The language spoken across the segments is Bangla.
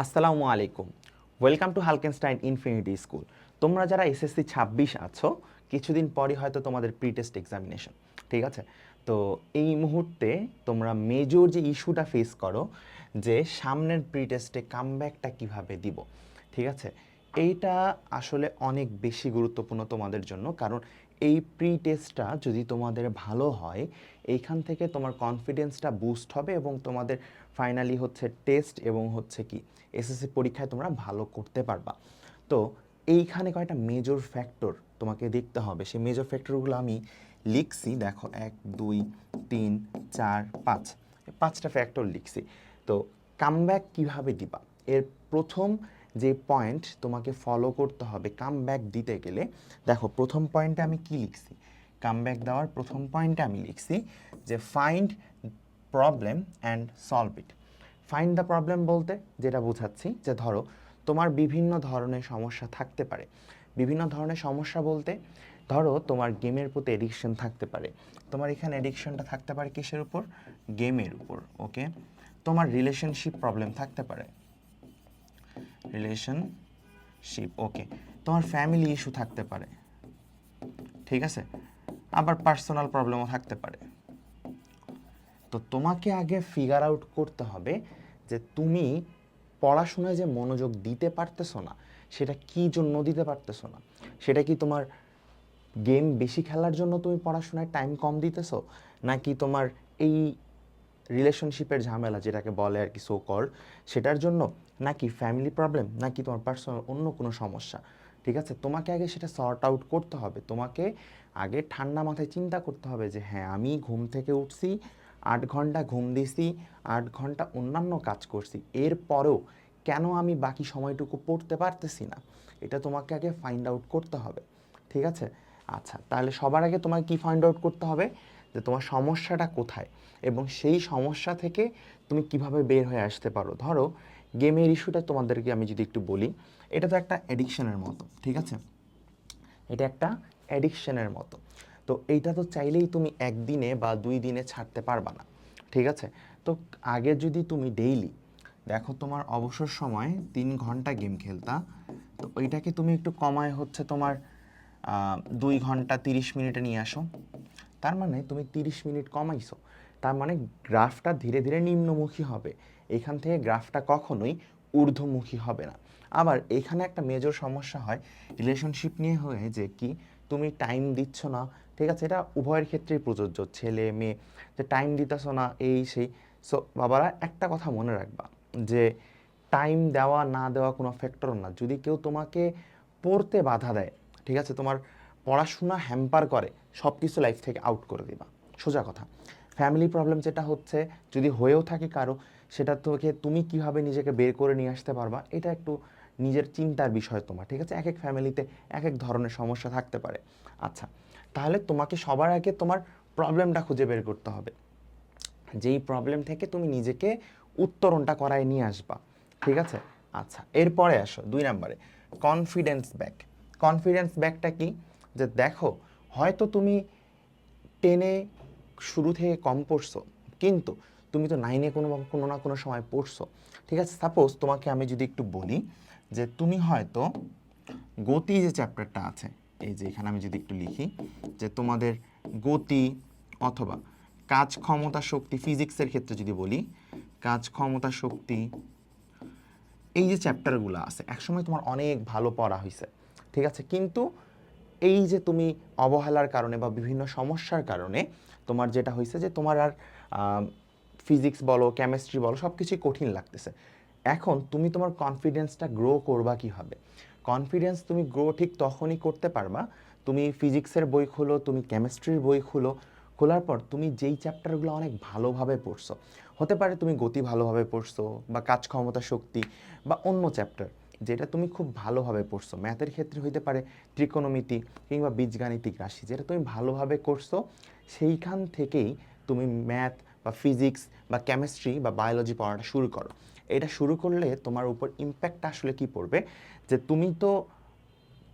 আসসালামু আলাইকুম। ওয়েলকাম টু হালকেনস্টাইন ইনফিনিটি স্কুল তোমরা যারা এসএসসি ছাব্বিশ আছো, কিছুদিন পরই হয়তো তোমাদের প্রি টেস্ট এক্সামিনেশন ঠিক আছে? তো এই মুহূর্তে তোমরা মেজর যে ইস্যুটা ফেস করো, যে সামনের প্রি টেস্টে কামব্যাকটা কীভাবে দিব, ঠিক আছে? এইটা আসলে অনেক বেশি গুরুত্বপূর্ণ তোমাদের জন্য, কারণ এই প্রি টেস্টটা যদি তোমাদের ভালো হয়, এইখান থেকে তোমার কনফিডেন্সটা বুস্ট হবে এবং তোমাদের ফাইনালি হচ্ছে টেস্ট এবং হচ্ছে কি এসএসসি পরীক্ষায় তোমরা ভালো করতে পারবা। তো এইখানে কয়েকটা মেজর ফ্যাক্টর তোমাকে দেখতে হবে। সেই মেজর ফ্যাক্টরগুলো আমি লিখছি, দেখো, এক, দুই, তিন, চার, পাঁচ। পাঁচটা ফ্যাক্টর লিখছি। তো কামব্যাক কীভাবে দিবা? এর প্রথম যে পয়েন্ট তোমাকে ফলো করতে হবে কাম ব্যাক দিতে গেলে, দেখো প্রথম পয়েন্টে আমি কি লিখছি? কাম ব্যাক দেওয়ার প্রথম পয়েন্টে আমি লিখছি যে find problem and solve it find the problem বলতে যেটা বোঝাচ্ছি, যে ধরো তোমার বিভিন্ন ধরনের সমস্যা থাকতে পারে। বিভিন্ন ধরনের সমস্যা বলতে ধরো তোমার গেমের প্রতি এডিকশন থাকতে পারে। তোমার এখানে এডিকশনটা থাকতে পারে কিসের উপর? গেমের উপর ওকে তোমার রিলেশনশিপ প্রবলেম থাকতে পারে। রিলেশনশিপ ওকে তোমার ফ্যামিলি ইস্যু থাকতে পারে, ঠিক আছে? আবার পার্সোনাল প্রবলেমও থাকতে পারে। তো তোমাকে আগে ফিগার আউট করতে হবে যে তুমি পড়াশোনায় যে মনোযোগ দিতে পারতেছো না, সেটা কি জন্য দিতে পারতেছো না? সেটা কি তোমার গেম বেশি খেলার জন্য তুমি পড়াশোনায় টাইম কম দিতেছো? নাকি তোমার এই রিলেশনশিপের ঝামেলা যেটাকে বলে আর কি সো কল সেটার জন্য নাকি ফ্যামিলি প্রবলেম নাকি তোমার পার্সোনাল অন্য কোনো সমস্যা? ঠিক আছে? তোমাকে আগে সেটা সর্ট আউট করতে হবে। তোমাকে আগে ঠান্ডা মাথায় চিন্তা করতে হবে যে হ্যাঁ আমি ঘুম থেকে উঠছি, আট ঘণ্টা ঘুম দিছি, আট ঘণ্টা অন্যান্য কাজ করছি। এরপরেও কেন আমি বাকি সময়টুকু পড়তে পারতেছি না? এটা তোমাকে আগে ফাইন্ড আউট করতে হবে। ঠিক আছে? আচ্ছা তাহলে সবার আগে তোমাকে কি ফাইন্ড আউট করতে হবে? যে তোমার সমস্যাটা কোথায় এবং সেই সমস্যা থেকে তুমি কীভাবে বের হয়ে আসতে পারো? ধরো গেমের ইস্যুটা তোমাদেরকে আমি যদি একটু বলি, এটা তো একটা অ্যাডিকশনের মতো, ঠিক আছে? এটা একটা অ্যাডিকশনের মতো। তো এইটা তো চাইলেই তুমি একদিনে বা দুই দিনে ছাড়তে পারবা না, ঠিক আছে? তো আগে যদি তুমি ডেইলি দেখো তোমার অবসর সময় তিন ঘণ্টা গেম খেলতা, তো ওইটাকে তুমি একটু কমায় হচ্ছে তোমার দুই ঘণ্টা তিরিশ মিনিটে নিয়ে আসো। তার মানে তুমি তিরিশ মিনিট কমাইছো। তার মানে গ্রাফটা ধীরে ধীরে নিম্নমুখী হবে। এখান থেকে গ্রাফটা কখনোই ঊর্ধ্বমুখী হবে না। আবার এখানে একটা মেজর সমস্যা হয় রিলেশনশিপ নিয়ে হয়ে যে কি, তুমি টাইম দিচ্ছ না, ঠিক আছে? এটা উভয়ের ক্ষেত্রেই প্রযোজ্য। ছেলে, মেয়ে, যে টাইম দিতেছ না, এই, সেই। সো বাবারা, একটা কথা মনে রাখবা, যে টাইম দেওয়া, না দেওয়া কোনো ফ্যাক্টর না। যদি কেউ তোমাকে পড়তে বাধা দেয়, ঠিক আছে? তোমার পড়াশোনা হ্যাম্পার করে সব কিছু লাইফ থেকে আউট করে দিবা। সোজা কথা। ফ্যামিলি প্রবলেম যেটা হচ্ছে, যদি হয়েও থাকে কারও, সেটা তোকে তুমি কীভাবে নিজেকে বের করে নিয়ে আসতে পারবা, এটা একটু নিজের চিন্তার বিষয় তোমার, ঠিক আছে? এক এক ফ্যামিলিতে এক এক ধরনের সমস্যা থাকতে পারে। আচ্ছা তাহলে তোমাকে সবার আগে তোমার প্রবলেমটা খুঁজে বের করতে হবে। যেই প্রবলেম থেকে তুমি নিজেকে উত্তরণটা করায় নিয়ে আসবা, ঠিক আছে? আচ্ছা এরপরে আসো, দুই নম্বরে কনফিডেন্স ব্যাক কনফিডেন্স ব্যাকটা কি? যে দেখো, হয়তো তুমি টেনে শুরু থেকে কম পড়ছো, কিন্তু তুমি তো নাইনে কোনো কোনো না কোনো সময় পড়ছো। ঠিক আছে সাপোজ তোমাকে আমি যদি একটু বলি যে তুমি হয়তো গতি যে চ্যাপ্টারটা আছে, এই যে এখানে আমি যদি একটু লিখি, যে তোমাদের গতি অথবা কাজ ক্ষমতা শক্তি ফিজিক্সের ক্ষেত্রে যদি বলি, কাজ ক্ষমতা শক্তি, এই যে চ্যাপ্টারগুলো আছে, একসময় তোমার অনেক ভালো পড়া হয়েছে ঠিক আছে, কিন্তু এই যে তুমি অবহেলার কারণে বা বিভিন্ন সমস্যার কারণে তোমার যেটা হয়েছে যে তোমার আর ফিজিক্স বলো কেমিস্ট্রি বলো সব কিছুই কঠিন লাগতেছে। এখন তুমি তোমার কনফিডেন্সটা গ্রো করবা কীভাবে? কনফিডেন্স তুমি গ্রো ঠিক তখনই করতে পারবা, তুমি ফিজিক্সের বই খুলো, তুমি কেমিস্ট্রির বই খুলো, খোলার পর তুমি যেই চ্যাপ্টারগুলো অনেক ভালোভাবে পড়ছো, হতে পারে তুমি গতি ভালোভাবে পড়ছো বা কাজ ক্ষমতা, শক্তি বা অন্য চ্যাপ্টার যেটা তুমি খুব ভালোভাবে পড়ছো, ম্যাথের ক্ষেত্রে হইতে পারে ত্রিকোণমিতি কিংবা বীজগাণিতিক রাশি, যেটা তুমি ভালোভাবে করছ, সেইখান থেকেই তুমি ম্যাথ বা ফিজিক্স বা কেমিস্ট্রি বা বায়োলজি পড়াটা শুরু করো। এটা শুরু করলে তোমার উপর ইম্প্যাক্টটা আসলে কি পড়বে? যে তুমি তো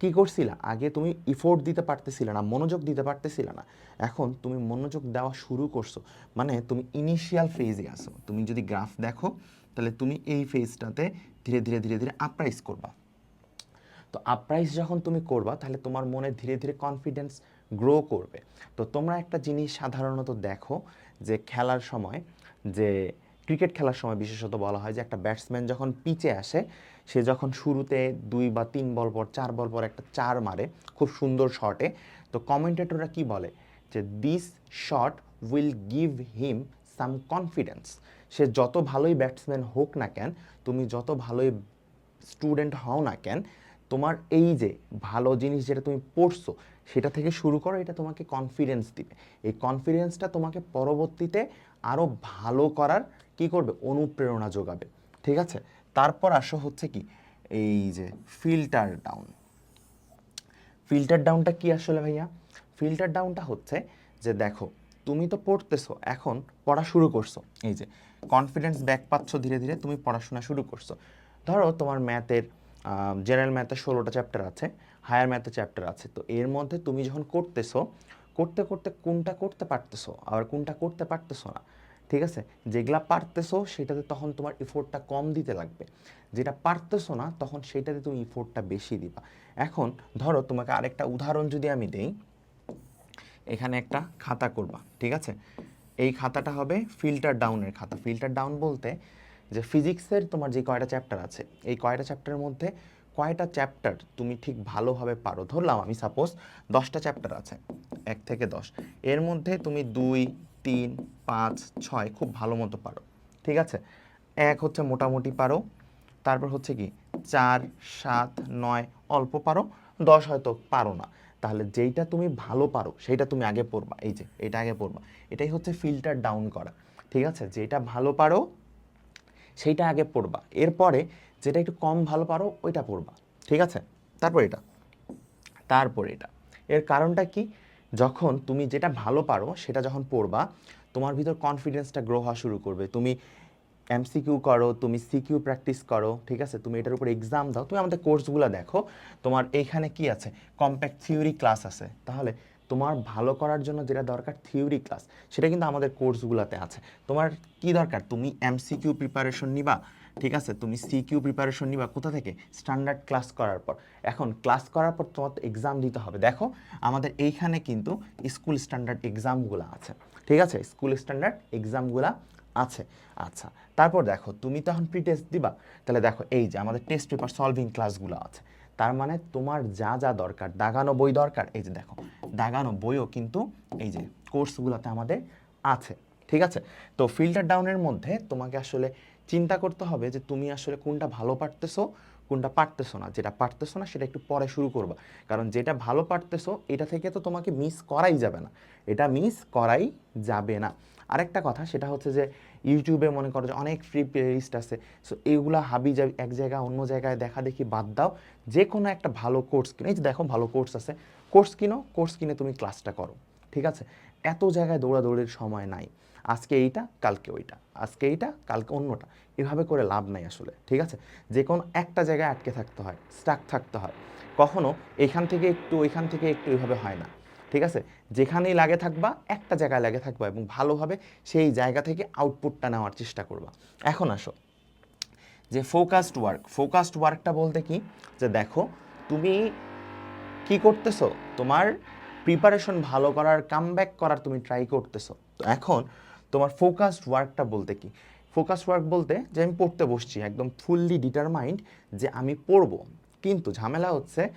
কি করছিলা? আগে তুমি ইফোর্ট দিতে পারতেছিলে না, মনোযোগ দিতে পারতেছিলে না। এখন তুমি মনোযোগ দেওয়া শুরু করছ। মানে তুমি ইনিশিয়াল ফেজে আসো তুমি যদি গ্রাফ দেখো, তাহলে তুমি এই ফেজটাতে ধীরে ধীরে ধীরে ধীরে আপরাইজ করবা। তো আপরাইজ যখন তুমি করবা, তাহলে তোমার মনে ধীরে ধীরে কনফিডেন্স গ্রো করবে। তো তোমরা একটা জিনিস সাধারণত দেখো যে খেলার সময় যে ক্রিকেট খেলার সময় বিশেষত বলা হয় যে একটা ব্যাটসম্যান যখন পিচে আসে, সে যখন শুরুতে দুই বা তিন বল পর, চার বল পর একটা চার মারে, খুব সুন্দর শটে তো কমেন্টেটররা কি বলে? যে this shot will give him some confidence সে যত ভালোই ব্যাটসম্যান হোক না কেন, তুমি যত ভালোই স্টুডেন্ট হও না কেন, তোমার এই যে ভালো জিনিস যেটা তুমি পড়ছো সেটা থেকে শুরু করো, এটা তোমাকে কনফিডেন্স দিবে। এই কনফিডেন্সটা তোমাকে পরবর্তীতে আরও ভালো করার কি করবে? অনুপ্রেরণা যোগাবে। ঠিক আছে? তারপর আসো হচ্ছে কি? এই যে ফিল্টার ডাউন ফিল্টার ডাউনটা কি আসলে ভাইয়া? ফিল্টার ডাউনটা হচ্ছে যে দেখো, তুমি তো পড়তেছো, এখন পড়া শুরু করছ। এই যে কনফিডেন্স ব্যাক পাচ্ছ ধীরে ধীরে, তুমি পড়াশোনা শুরু করছ। ধরো তোমার ম্যাথের জেনারেল ম্যাথে ষোলোটা চ্যাপ্টার আছে হায়ার ম্যাথে চ্যাপ্টার আছে। তো এর মধ্যে তুমি যখন করতেছো, করতে করতে কোনটা করতে পারতেছো, আবার কোনটা করতে পারতেছো না, ঠিক আছে? যেগুলা পারতেছো, সেটাতে তখন তোমার ইফোর্টটা কম দিতে লাগবে। যেটা পারতেছো না, তখন সেটাতে তুমি ইফোর্টটা বেশি দিবা। এখন ধরো তোমাকে আরেকটা উদাহরণ যদি আমি দেই, এখানে একটা খাতা করবা, ঠিক আছে? এই খাতাটা হবে ফিল্টার ডাউনের খাতা। ফিল্টার ডাউন বলতে যে ফিজিক্সের তোমার যে কয়টা চ্যাপ্টার আছে, এই কয়টা চ্যাপ্টারের মধ্যে কয়টা চ্যাপ্টার তুমি ঠিক ভালোভাবে পারো? ধরলাম আমি সাপোজ দশটা চ্যাপ্টার আছে, এক থেকে দশ। এর মধ্যে তুমি দুই, তিন, পাঁচ, ছয় খুব ভালো মতো পারো, ঠিক আছে? এক হচ্ছে মোটামুটি পারো, তারপর হচ্ছে কি চার, সাত, নয় অল্প পারো, দশ হয়তো পারো না। তাহলে যেইটা তুমি ভালো পারো, সেইটা তুমি আগে পড়বা, এই যে, এটা আগে পড়বা। এটাই হচ্ছে ফিল্টার ডাউন করা, ঠিক আছে? যেটা ভালো পারো সেইটা আগে পড়বা। এরপরে যেটা একটু কম ভালো পারো, ওইটা পড়বা। ঠিক আছে? তারপর এটা। তারপর এটা। এর কারণটা কি? যখন তুমি যেটা ভালো পারো, সেটা যখন পড়বা, তোমার ভিতর কনফিডেন্সটা গ্রো হওয়া শুরু করবে। তুমি এমসিকিউ করো, তুমি সিকিউ প্র্যাকটিস করো, ঠিক আছে? তুমি এটার উপর এক্সাম দাও। তুমি আমাদের কোর্সগুলো দেখো। তোমার এইখানে কি আছে? কম্প্যাক্ট থিওরি ক্লাস আছে। তাহলে তোমার ভালো করার জন্য যেটা দরকার থিওরি ক্লাস সেটা কিন্তু আমাদের কোর্সগুলোতে আছে। তোমার কি দরকার? তুমি এমসিকিউ প্রিপারেশন নিবা, ঠিক আছে? তুমি সিকিউ প্রিপারেশন নিবা কোথা থেকে? স্ট্যান্ডার্ড ক্লাস করার পর। এখন ক্লাস করার পর তোমার তো এক্সাম দিতে হবে। দেখো, আমাদের এইখানে কিন্তু স্কুল স্ট্যান্ডার্ড এক্সামগুলো আছে। ঠিক আছে? স্কুল স্ট্যান্ডার্ড এক্সামগুলো আছে। আচ্ছা তারপর দেখো, তুমি তখন প্রি টেস্ট দিবা। তাহলে দেখো, এই যে আমাদের টেস্ট পেপার সলভিং ক্লাসগুলো আছে। তার মানে তোমার যা যা দরকার, দাগানো বই দরকার, এই যে দেখো, দাগানো বইও কিন্তু এই যে কোর্সগুলোতে আমাদের আছে, ঠিক আছে? তো ফিল্টার ডাউনের মধ্যে তোমাকে আসলে চিন্তা করতে হবে যে তুমি আসলে কোনটা ভালো পারতেছো কোনটা পারতেছো না, যেটা পারতেছো না সেটা একটু পরে শুরু করবা। কারণ যেটা ভালো পারতেছো, এটা থেকে তো তোমাকে মিস করাই যাবে না। এটা মিস করাই যাবে না। আরেকটা কথা, সেটা হচ্ছে যে ইউটিউবে মনে করো যে অনেক ফ্রি প্লেলিস্ট আছে সো এইগুলা হাবি যাবি, এক জায়গায় অন্য জায়গায় দেখা দেখি বাদ দাও। যে কোনো একটা ভালো কোর্স কিনো, এই যে দেখো ভালো কোর্স আছে। কোর্স কিনো কোর্স কিনে তুমি ক্লাসটা করো, ঠিক আছে? এত জায়গায় দৌড়াদৌড়ির সময় নাই। আজকে এইটা, কালকে ওইটা। আজকে এইটা, কালকে অন্যটা। এভাবে করে লাভ নাই আসলে, ঠিক আছে? যে কোনো একটা জায়গায় আটকে থাকতে হয় স্টাক থাকতে হয়। কখনো এখান থেকে একটু, ওইখান থেকে একটু এভাবে হয় না, ঠিক আছে? যেখানেই লাগে থাকবা, একটা জায়গায় লাগে থাকবা এবং ভালোভাবে সেই জায়গা থেকে আউটপুটটা নেওয়ার চেষ্টা করবা। এখন আসো। যে ফোকাসড ওয়ার্ক ফোকাসড ওয়ার্কটা বলতে কি? যে দেখো, তুমি কি করতেছো? তোমার প্রিপারেশন ভালো করার কামব্যাক করার তুমি ট্রাই করতেছো। তো এখন তোমার ফোকাসড ওয়ার্কটা বলতে কি? ফোকাস ওয়ার্ক বলতে যে আমি পড়তে বসছি, একদম ফুললি ডিটারমাইন্ড যে আমি পড়ব। কিন্তু ঝামেলা হচ্ছে,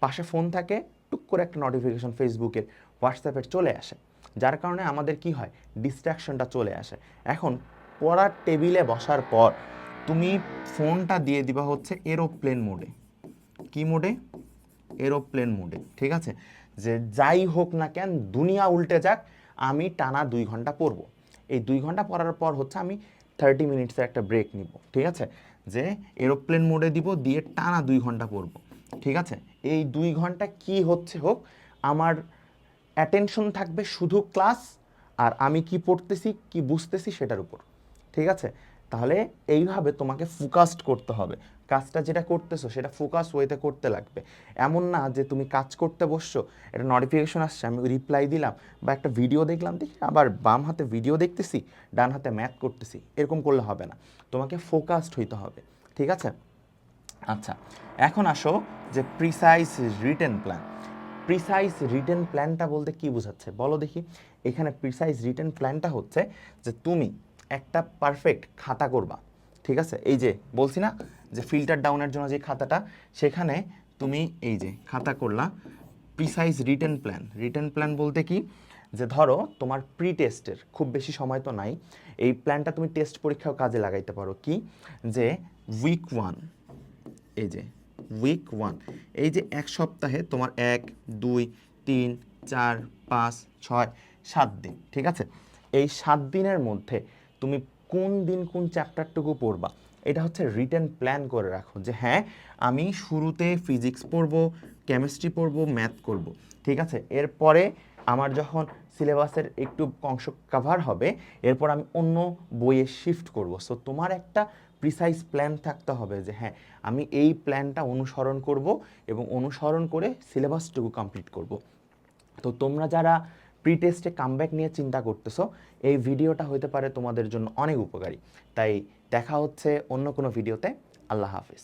পাশে ফোন থাকে, টুক করে একটা নোটিফিকেশন ফেসবুকের হোয়াটসঅ্যাপের চলে আসে। যার কারণে আমাদের কি হয়? ডিস্ট্র্যাকশনটা চলে আসে। এখন পড়ার টেবিলে বসার পর তুমি ফোনটা দিয়ে দিবা হচ্ছে এরোপ্লেন মোডে কি মোডে এরোপ্লেন মোডে ঠিক আছে? যে যাই হোক না কেন, দুনিয়া উল্টে যাক, আমি টানা দুই ঘণ্টা পড়ব। এই দুই ঘণ্টা পড়ার পর হচ্ছে আমি থার্টি মিনিটসের একটা ব্রেক নিব, ঠিক আছে? যে এরোপ্লেন মোডে দিব, দিয়ে টানা দুই ঘণ্টা পড়ব, ঠিক আছে? এই দুই ঘণ্টা কি হচ্ছে হোক, আমার অ্যাটেনশন থাকবে শুধু ক্লাস আর আমি কি পড়তেছি, কি বুঝতেছি সেটার উপর, ঠিক আছে? তাহলে এইভাবে তোমাকে ফোকাসড করতে হবে। কাজটা যেটা করতেছো, সেটা ফোকাস ওয়েতে করতে লাগবে। এমন না যে তুমি কাজ করতে বসছো, একটা নোটিফিকেশন আসছে, আমি রিপ্লাই দিলাম, বা একটা ভিডিও দেখলাম, দেখি আবার বাম হাতে ভিডিও দেখতেছি, ডান হাতে ম্যাথ করতেছি, এরকম করলে হবে না। তোমাকে ফোকাসড হইতে হবে, ঠিক আছে? আচ্ছা এখন আসো যে precise written plan precise written প্ল্যানটা বলতে কি বোঝাচ্ছে? বলো দেখি, এখানে প্রিসাইজ রিটেন প্ল্যানটা হচ্ছে যে তুমি একটা পারফেক্ট খাতা করবা। ঠিক আছে? এই যে, বলছি না যে ফিল্টার ডাউনের জন্য যে খাতাটা, সেখানে তুমি এই যে খাতা করলা precise written plan written plan বলতে কি? যে ধরো, তোমার প্রি টেস্টের খুব বেশি সময় তো নাই, এই প্ল্যানটা তুমি টেস্ট পরীক্ষাও কাজে লাগাইতে পারো। কি? যে উইক ওয়ান এই যে উইক ওয়ান এই যে এক সপ্তাহে তোমার এক, দুই, তিন, চার, পাঁচ, ছয়, সাত দিন, ঠিক আছে? এই সাত দিনের মধ্যে তুমি কোন দিন কোন চ্যাপ্টারটুকু পড়বা, এটা হচ্ছে রিটার্ন প্ল্যান করে রাখো যে হ্যাঁ আমি শুরুতে ফিজিক্স পড়ব কেমিস্ট্রি পড়ব ম্যাথ করব, ঠিক আছে? এরপরে আমার যখন সিলেবাসের একটু অংশ কাভার হবে, এরপর আমি অন্য বইয়ে শিফট করব। সো তোমার একটা প্রিসাইজ প্ল্যান থাকতে হবে যে হ্যাঁ আমি এই প্ল্যানটা অনুসরণ করব এবং অনুসরণ করে সিলেবাসটুকু কমপ্লিট করব। তো তোমরা যারা প্রি টেস্টে কামব্যাক নিয়ে চিন্তা করতেছো, এই ভিডিওটা হতে পারে তোমাদের জন্য অনেক উপকারী। তাই দেখা হচ্ছে অন্য কোনো ভিডিওতে। আল্লাহ হাফিজ।